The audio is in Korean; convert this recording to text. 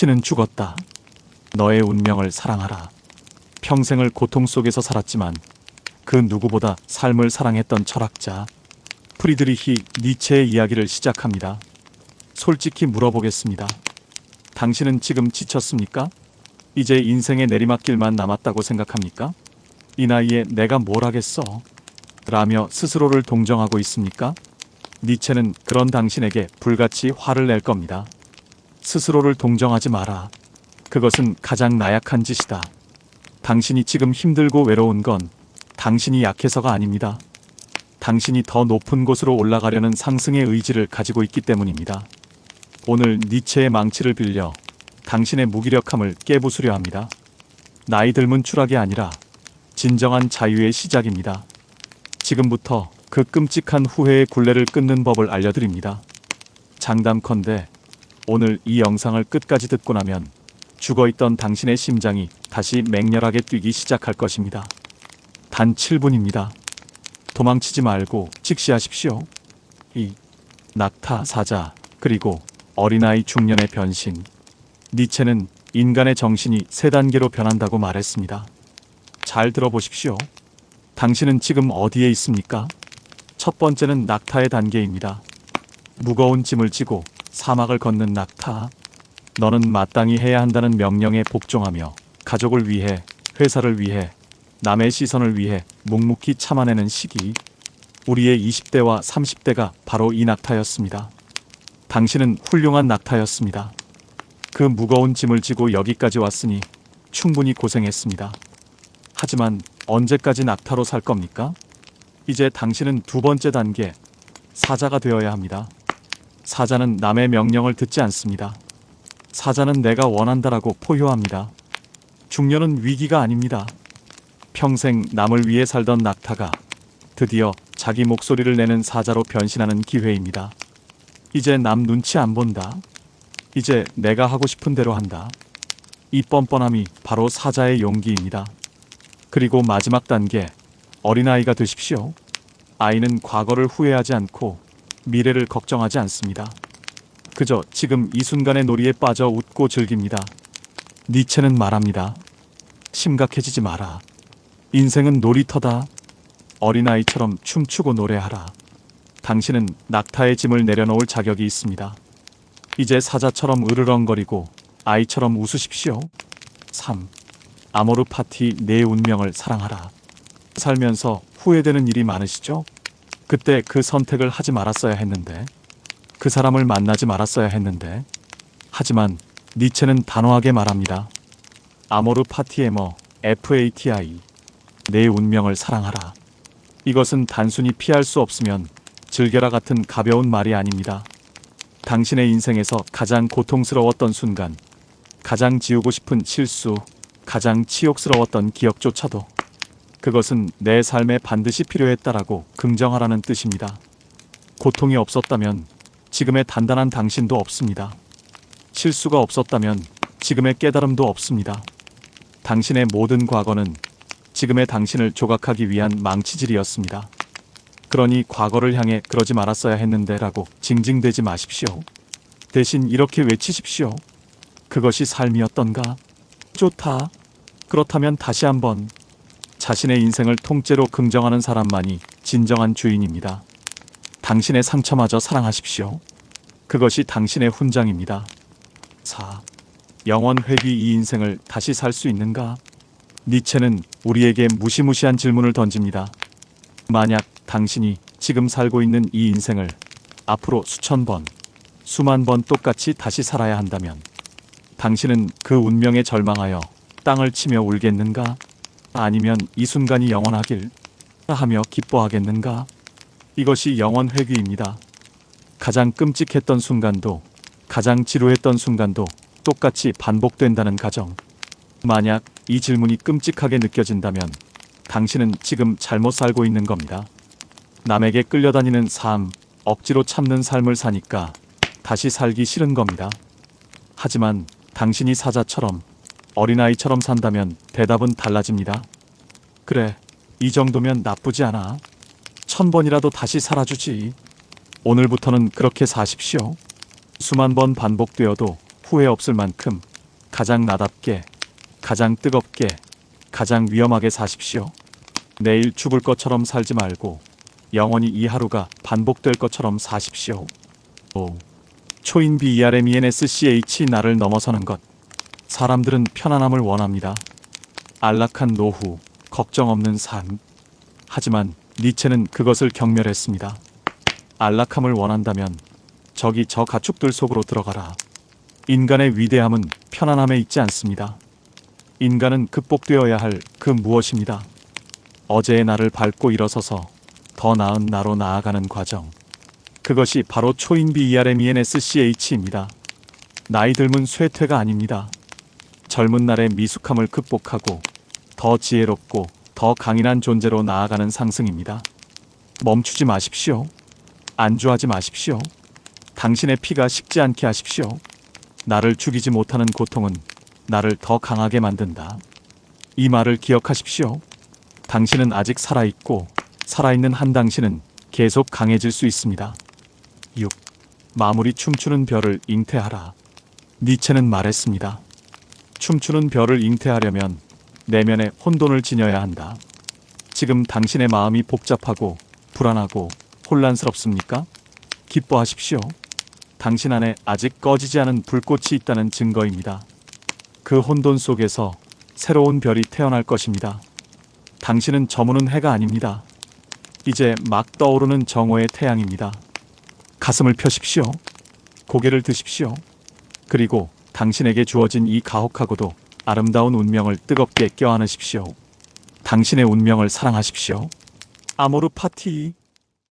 신은 죽었다. 너의 운명을 사랑하라. 평생을 고통 속에서 살았지만 그 누구보다 삶을 사랑했던 철학자 프리드리히 니체의 이야기를 시작합니다. 솔직히 물어보겠습니다. 당신은 지금 지쳤습니까? 이제 인생의 내리막길만 남았다고 생각합니까? 이 나이에 내가 뭘 하겠어? 라며 스스로를 동정하고 있습니까? 니체는 그런 당신에게 불같이 화를 낼 겁니다. 스스로를 동정하지 마라. 그것은 가장 나약한 짓이다. 당신이 지금 힘들고 외로운 건 당신이 약해서가 아닙니다. 당신이 더 높은 곳으로 올라가려는 상승의 의지를 가지고 있기 때문입니다. 오늘 니체의 망치를 빌려 당신의 무기력함을 깨부수려 합니다. 나이 들문 추락이 아니라 진정한 자유의 시작입니다. 지금부터 그 끔찍한 후회의 굴레를 끊는 법을 알려드립니다. 장담컨대 오늘 이 영상을 끝까지 듣고 나면 죽어있던 당신의 심장이 다시 맹렬하게 뛰기 시작할 것입니다. 단 7분입니다. 도망치지 말고 직시하십시오. 이 낙타 사자 그리고 어린아이 중년의 변신 니체는 인간의 정신이 세 단계로 변한다고 말했습니다. 잘 들어보십시오. 당신은 지금 어디에 있습니까? 첫 번째는 낙타의 단계입니다. 무거운 짐을 지고 사막을 걷는 낙타. 너는 마땅히 해야 한다는 명령에 복종하며 가족을 위해, 회사를 위해, 남의 시선을 위해 묵묵히 참아내는 시기. 우리의 20대와 30대가 바로 이 낙타였습니다. 당신은 훌륭한 낙타였습니다. 그 무거운 짐을 지고 여기까지 왔으니 충분히 고생했습니다. 하지만 언제까지 낙타로 살 겁니까? 이제 당신은 두 번째 단계, 사자가 되어야 합니다. 사자는 남의 명령을 듣지 않습니다. 사자는 내가 원한다라고 포효합니다. 중년은 위기가 아닙니다. 평생 남을 위해 살던 낙타가 드디어 자기 목소리를 내는 사자로 변신하는 기회입니다. 이제 남 눈치 안 본다. 이제 내가 하고 싶은 대로 한다. 이 뻔뻔함이 바로 사자의 용기입니다. 그리고 마지막 단계, 어린아이가 되십시오. 아이는 과거를 후회하지 않고 미래를 걱정하지 않습니다. 그저 지금 이 순간의 놀이에 빠져 웃고 즐깁니다. 니체는 말합니다. 심각해지지 마라. 인생은 놀이터다. 어린아이처럼 춤추고 노래하라. 당신은 낙타의 짐을 내려놓을 자격이 있습니다. 이제 사자처럼 으르렁거리고 아이처럼 웃으십시오. 3. 아모르 파티 내 운명을 사랑하라. 살면서 후회되는 일이 많으시죠? 그때 그 선택을 하지 말았어야 했는데, 그 사람을 만나지 말았어야 했는데, 하지만 니체는 단호하게 말합니다. 아모르 파티에머 FATI 내 운명을 사랑하라. 이것은 단순히 피할 수 없으면 즐겨라 같은 가벼운 말이 아닙니다. 당신의 인생에서 가장 고통스러웠던 순간, 가장 지우고 싶은 실수, 가장 치욕스러웠던 기억조차도 그것은 내 삶에 반드시 필요했다라고 긍정하라는 뜻입니다. 고통이 없었다면 지금의 단단한 당신도 없습니다. 실수가 없었다면 지금의 깨달음도 없습니다. 당신의 모든 과거는 지금의 당신을 조각하기 위한 망치질이었습니다. 그러니 과거를 향해 그러지 말았어야 했는데 라고 징징대지 마십시오. 대신 이렇게 외치십시오. 그것이 삶이었던가? 좋다. 그렇다면 다시 한번 자신의 인생을 통째로 긍정하는 사람만이 진정한 주인입니다. 당신의 상처마저 사랑하십시오. 그것이 당신의 훈장입니다. 4. 영원 회귀 이 인생을 다시 살 수 있는가? 니체는 우리에게 무시무시한 질문을 던집니다. 만약 당신이 지금 살고 있는 이 인생을 앞으로 수천 번, 수만 번 똑같이 다시 살아야 한다면 당신은 그 운명에 절망하여 땅을 치며 울겠는가? 아니면 이 순간이 영원하길 하며 기뻐하겠는가? 이것이 영원 회귀입니다. 가장 끔찍했던 순간도 가장 지루했던 순간도 똑같이 반복된다는 가정. 만약 이 질문이 끔찍하게 느껴진다면 당신은 지금 잘못 살고 있는 겁니다. 남에게 끌려다니는 삶, 억지로 참는 삶을 사니까 다시 살기 싫은 겁니다. 하지만 당신이 사자처럼 어린아이처럼 산다면 대답은 달라집니다. 그래, 이 정도면 나쁘지 않아. 천 번이라도 다시 살아주지. 오늘부터는 그렇게 사십시오. 수만 번 반복되어도 후회 없을 만큼 가장 나답게, 가장 뜨겁게, 가장 위험하게 사십시오. 내일 죽을 것처럼 살지 말고 영원히 이 하루가 반복될 것처럼 사십시오. 오. 초인 BERM ENSCH 나를 넘어서는 것. 사람들은 편안함을 원합니다. 안락한 노후, 걱정 없는 삶. 하지만 니체는 그것을 경멸했습니다. 안락함을 원한다면 저기 저 가축들 속으로 들어가라. 인간의 위대함은 편안함에 있지 않습니다. 인간은 극복되어야 할 그 무엇입니다. 어제의 나를 밟고 일어서서 더 나은 나로 나아가는 과정. 그것이 바로 초인 BERM ENSCH입니다. 나이 들면 쇠퇴가 아닙니다. 젊은 날의 미숙함을 극복하고 더 지혜롭고 더 강인한 존재로 나아가는 상승입니다. 멈추지 마십시오. 안주하지 마십시오. 당신의 피가 식지 않게 하십시오. 나를 죽이지 못하는 고통은 나를 더 강하게 만든다. 이 말을 기억하십시오. 당신은 아직 살아있고 살아있는 한 당신은 계속 강해질 수 있습니다. 6. 마무리 춤추는 별을 잉태하라. 니체는 말했습니다. 춤추는 별을 잉태하려면 내면에 혼돈을 지녀야 한다. 지금 당신의 마음이 복잡하고 불안하고 혼란스럽습니까? 기뻐하십시오. 당신 안에 아직 꺼지지 않은 불꽃이 있다는 증거입니다. 그 혼돈 속에서 새로운 별이 태어날 것입니다. 당신은 저무는 해가 아닙니다. 이제 막 떠오르는 정오의 태양입니다. 가슴을 펴십시오. 고개를 드십시오. 그리고 당신에게 주어진 이 가혹하고도 아름다운 운명을 뜨겁게 껴안으십시오. 당신의 운명을 사랑하십시오. 아모르 파티